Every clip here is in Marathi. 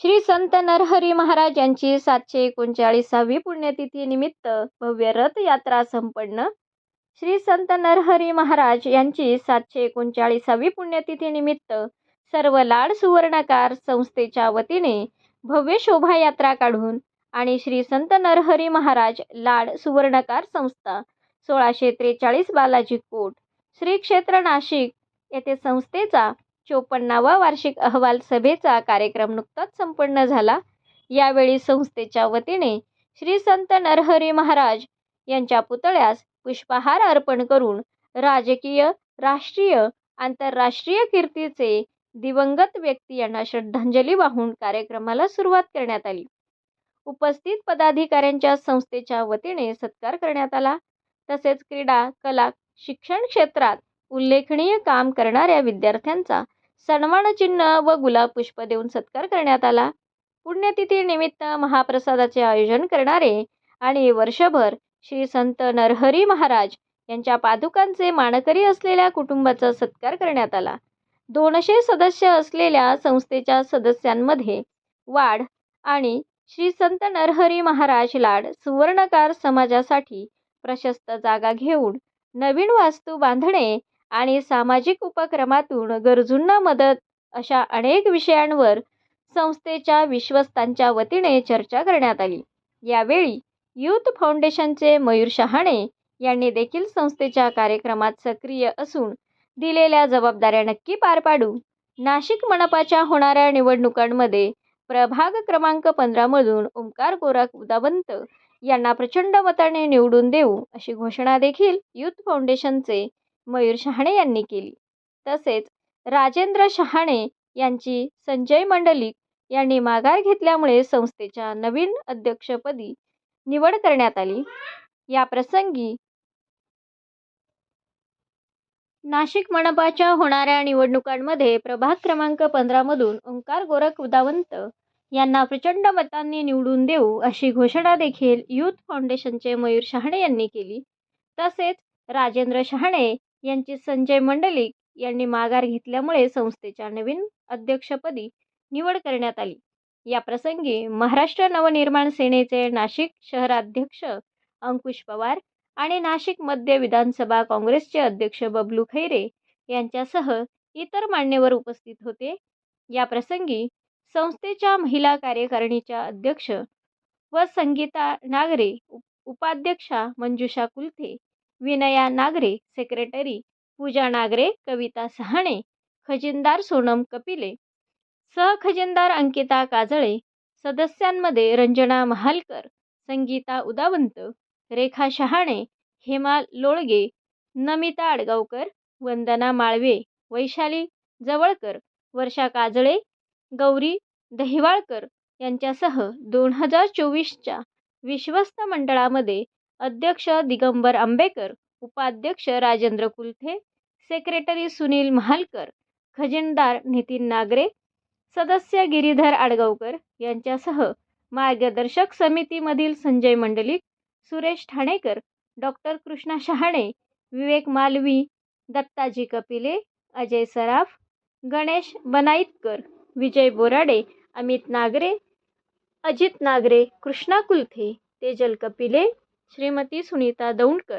श्री संत नरहरी महाराज यांची सातशे एकोणचाळीसावी पुण्यतिथी निमित्त भव्य रथयात्रा संपन्न. श्री संत नरहरी महाराज यांची सातशे एकोणचाळीसावी पुण्यतिथी निमित्त सर्व लाड सुवर्णकार संस्थेच्या वतीने भव्य शोभायात्रा काढून आणि श्री संत नरहरी महाराज लाड सुवर्णकार संस्था सोळाशे त्रेचाळीस बालाजी कोट श्री क्षेत्र नाशिक येथे संस्थेचा चोपन्नावा वार्षिक अहवाल सभेचा कार्यक्रम नुकताच संपन्न झाला. यावेळी संस्थेच्या वतीने श्री संत नरहरी महाराज यांच्या पुतळ्यास पुष्पहार अर्पण करून राजकीय राष्ट्रीय आंतरराष्ट्रीय कीर्तीचे दिवंगत व्यक्ती यांना श्रद्धांजली वाहून कार्यक्रमाला सुरुवात करण्यात आली. उपस्थित पदाधिकाऱ्यांच्या संस्थेच्या वतीने सत्कार करण्यात आला. तसेच क्रीडा कला शिक्षण क्षेत्रात उल्लेखनीय काम करणाऱ्या विद्यार्थ्यांचा सन्मानचिन्ह व गुलाब पुष्प देऊन सत्कार करण्यात आला. पुण्यतिथी निमित्त महाप्रसादाचे आयोजन करणारे आणि वर्षभर श्री संत नरहरी महाराज यांच्या पादुकांचे मानकरी असलेल्या कुटुंबाचा सत्कार करण्यात आला. दोनशे सदस्य असलेल्या संस्थेच्या सदस्यांमध्ये वाढ आणि श्री संत नरहरी महाराज लाड सुवर्णकार समाजासाठी प्रशस्त जागा घेऊन नवीन वास्तू बांधणे आणि सामाजिक उपक्रमातून गरजूंना मदत अशा अनेक विषयांवर संस्थेच्या विश्वस्तांच्या वतीने चर्चा करण्यात आली. यावेळी यूथ फाउंडेशनचे मयूर शहाणे यांनी देखील संस्थेच्या कार्यक्रमात सक्रिय असून दिलेल्या जबाबदाऱ्या नक्की पार पाडू. नाशिक मनपाच्या होणाऱ्या निवडणुकांमध्ये प्रभाग क्रमांक पंधरामधून ओंकार गोरख उदावंत यांना प्रचंड मताने निवडून देऊ अशी घोषणा देखील यूथ फाउंडेशनचे मयूर शहाणे यांनी केली. तसेच राजेंद्र शहाणे यांची संजय मंडलिक यांनी माघार घेतल्यामुळे संस्थेच्या नवीन अध्यक्षपदी निवड करण्यात आली. या प्रसंगी नाशिक मनपाच्या होणाऱ्या निवडणुकांमध्ये प्रभाग क्रमांक पंधरामधून ओंकार गोरख उदावंत यांना प्रचंड मतांनी निवडून देऊ अशी घोषणा देखील यूथ फाउंडेशनचे मयूर शहाणे यांनी केली. तसेच राजेंद्र शहाणे यांची संजय मंडलिक यांनी माघार घेतल्यामुळे संस्थेच्या नवीन अध्यक्षपदी निवड करण्यात आली. या प्रसंगी महाराष्ट्र नवनिर्माण सेनेचे नाशिक शहराध्यक्ष अंकुश पवार आणि नाशिक मध्य विधानसभा काँग्रेसचे अध्यक्ष बबलू खैरे यांच्यासह इतर मान्यवर उपस्थित होते. या प्रसंगी संस्थेच्या महिला कार्यकारिणीच्या अध्यक्ष व संगीता नागरे उप उपाध्यक्षा मंजुषा कुलथे विनया नागरे सेक्रेटरी पूजा नागरे कविता सहाणे खजिनदार सोनम कपिले सहखजिनदार अंकिता काजळे सदस्यांमध्ये रंजना महालकर संगीता उदावंत रेखा शहाणे हेमा लोळगे नमिता आडगावकर वंदना माळवे वैशाली जवळकर वर्षा काजळे गौरी दहिवाळकर यांच्यासह दोन हजार चोवीसच्या विश्वस्त मंडळामध्ये अध्यक्ष दिगंबर आंबेकर उपाध्यक्ष राजेंद्र कुलथे सेक्रेटरी सुनील महालकर खजिनदार नितीन नागरे सदस्य गिरीधर आडगावकर यांच्यासह मार्गदर्शक समितीमधील संजय मंडलिक सुरेश ठाणेकर डॉक्टर कृष्णा शहाणे विवेक मालवी दत्ताजी कपिले अजय सराफ गणेश बनाईतकर विजय बोराडे अमित नागरे अजित नागरे कृष्णा कुलथे तेजल कपिले श्रीमती सुनीता दौंडकर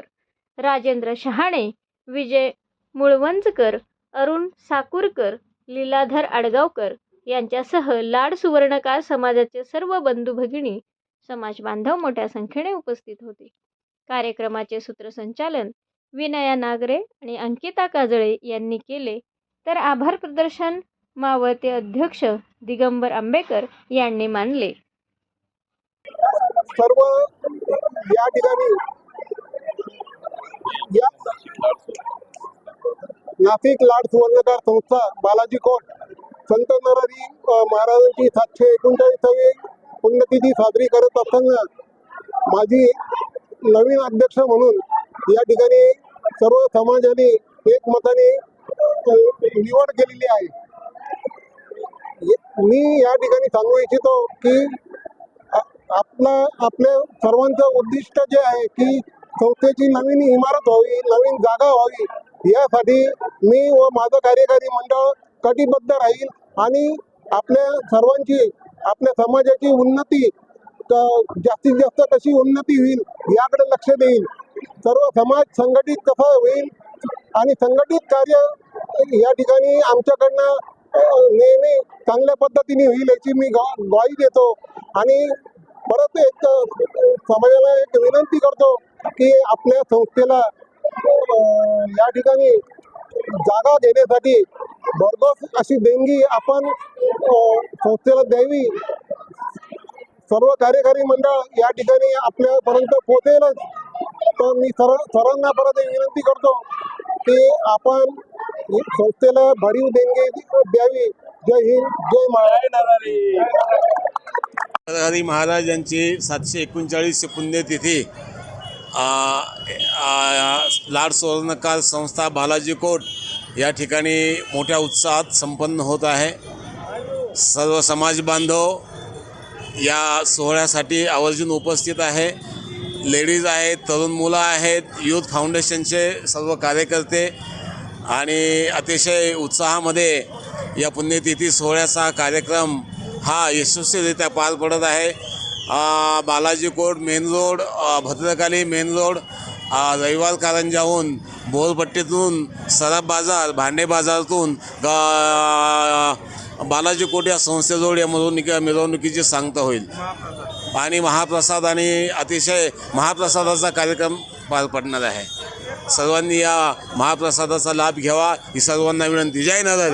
राजेंद्र शहाणे विजय मुळवंजकर अरुण साकूरकर लीलाधर आडगावकर यांच्यासह लाड सुवर्णकार समाजाचे सर्व बंधू भगिनी समाज बांधव मोठ्या संख्येने उपस्थित होते. कार्यक्रमाचे सूत्रसंचालन विनया नागरे आणि अंकिता काजळे यांनी केले. तर आभार प्रदर्शन मावळते अध्यक्ष दिगंबर आंबेकर यांनी मानले. सर्व या ठिकाणी. या. नाशिक लाड सुवर्णकार संस्था बालाजी कोट संत नरहरी महाराजांची सातशे एकोणचाळीसावी पुण्यतिथी साजरी करत असताना माझी नवीन अध्यक्ष म्हणून या ठिकाणी सर्व समाजाने एकमताने निवड केलेली आहे. मी या ठिकाणी सांगू इच्छितो की आपला आपल्या सर्वांचं उद्दिष्ट जे आहे की संस्थेची नवीन इमारत व्हावी नवीन जागा व्हावी यासाठी मी व माझं कार्यकारी मंडळ कटिबद्ध राहील आणि आपल्या सर्वांची आपल्या समाजाची उन्नती जास्तीत जास्त कशी उन्नती होईल याकडे लक्ष देईल. सर्व समाज संघटित कसा होईल आणि संघटित कार्य या ठिकाणी आमच्याकडनं नेहमी चांगल्या पद्धतीने होईल याची मी ग्वाही देतो. आणि परत एक समाजाला एक विनंती करतो की आपल्या संस्थेला या ठिकाणी जागा घेण्यासाठी भरघोस अशी देणगी आपण संस्थेला द्यावी. सर्व कार्यकारी मंडळ या ठिकाणी आपल्यापर्यंत पोहोचेलच. तर मी सर सर्वांना परत एक विनंती करतो की आपण संस्थेला भरीव देणगी द्यावी. जय हिंद जय महाराष्ट्र. हरी महाराज यांची सातशे एकोणचाळीस पुण्यतिथी लाड सुवर्णकार संस्था बालाजी कोट या ठिकाणी मोठ्या उत्साहात संपन्न होत आहे. सर्व समाज बांधव या सोहळ्यासाठी आवर्जून उपस्थित आहे. लेडीज आहेत तरुण मुलं आहेत यूथ फाउंडेशनचे सर्व कार्यकर्ते आणि अतिशय उत्साहामध्ये या पुण्यतिथी सोहळ्याचा कार्यक्रम हा यशस्वीरित्या पार पडत आहे. Balaji court main road Bhadrakali main road रविवार कारंजाहून बोरपट्टीतून सराफ बाजार भांडे बाजारातून बालाजी कोट या संस्थेजवळ या मिरवणुकी मिरवणुकीची सांगता होईल. आणि महाप्रसाद आणि अतिशय महाप्रसादाचा कार्यक्रम पार पडणार आहे. सर्वांनी या महाप्रसादाचा लाभ घ्यावा ही सर्वांना विनंती. जय नगर